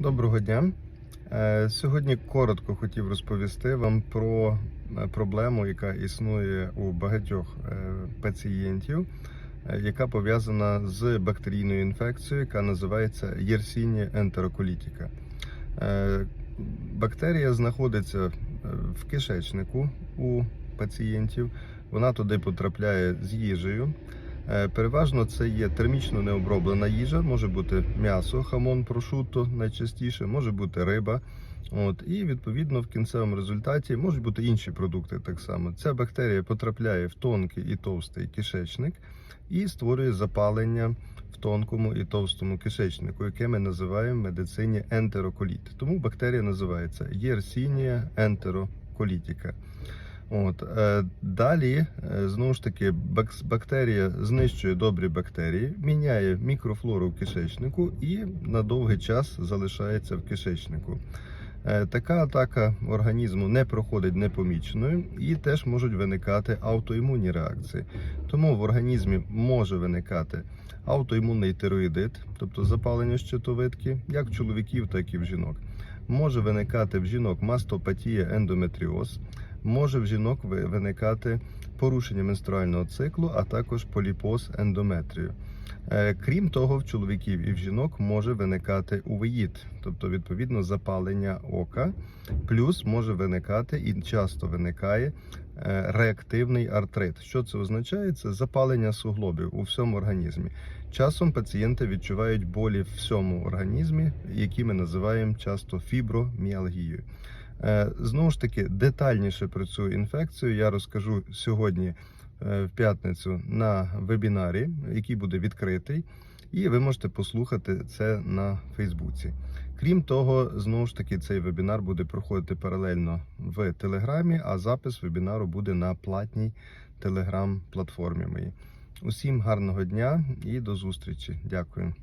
Доброго дня. Е, Сьогодні коротко хотів розповісти вам про е, проблему, яка існує у багатьох е, пацієнтів, яка пов'язана з бактерійною інфекцією, яка називається Yersinia enterocolitica. Е, Бактерія знаходиться в кишечнику у пацієнтів. Вона туди потрапляє з їжею. Е, Переважно це є термічно необроблена їжа, може бути м'ясо, хамон, прошутто найчастіше, може бути риба. От, і відповідно в кінцевому результаті можуть бути інші продукти так само. Ця бактерія потрапляє в тонкий і товстий кишечник і створює запалення в тонкому і товстому кишечнику, яке ми називаємо в медицині ентероколіт. Тому бактерія називається Yersinia enterocolitica. От е, далі е, знову ж таки бак- бактерія знищує добрі бактерії, міняє мікрофлору в кишечнику і на довгий час залишається в кишечнику. Е, Така атака організму не проходить непоміченою і теж можуть виникати аутоімунні реакції. Тому в організмі може виникати аутоімунний тироїдит, тобто запалення щитовидки, як в чоловіків, так і в жінок. Може виникати в жінок мастопатія ендометріоз, може в жінок виникати порушення менструального циклу, а також поліпоз ендометрію. Е, Крім того, в чоловіків і в жінок може виникати увеїд, тобто відповідно запалення ока, плюс може виникати і часто виникає е, реактивний артрит. Що це означає? Це запалення суглобів у всьому організмі. Часом пацієнти відчувають болі в всьому організмі, які ми називаємо часто фіброміалгією. Е, Знову ж таки, детальніше про цю інфекцію я розкажу сьогодні в п'ятницю на вебінарі, який буде відкритий, і ви можете послухати це на Фейсбуці. Крім того, знову ж таки, цей вебінар буде проходити паралельно в Телеграмі, а запис вебінару буде на платній телеграм-платформі моїй. Усім гарного дня і до зустрічі. Дякую.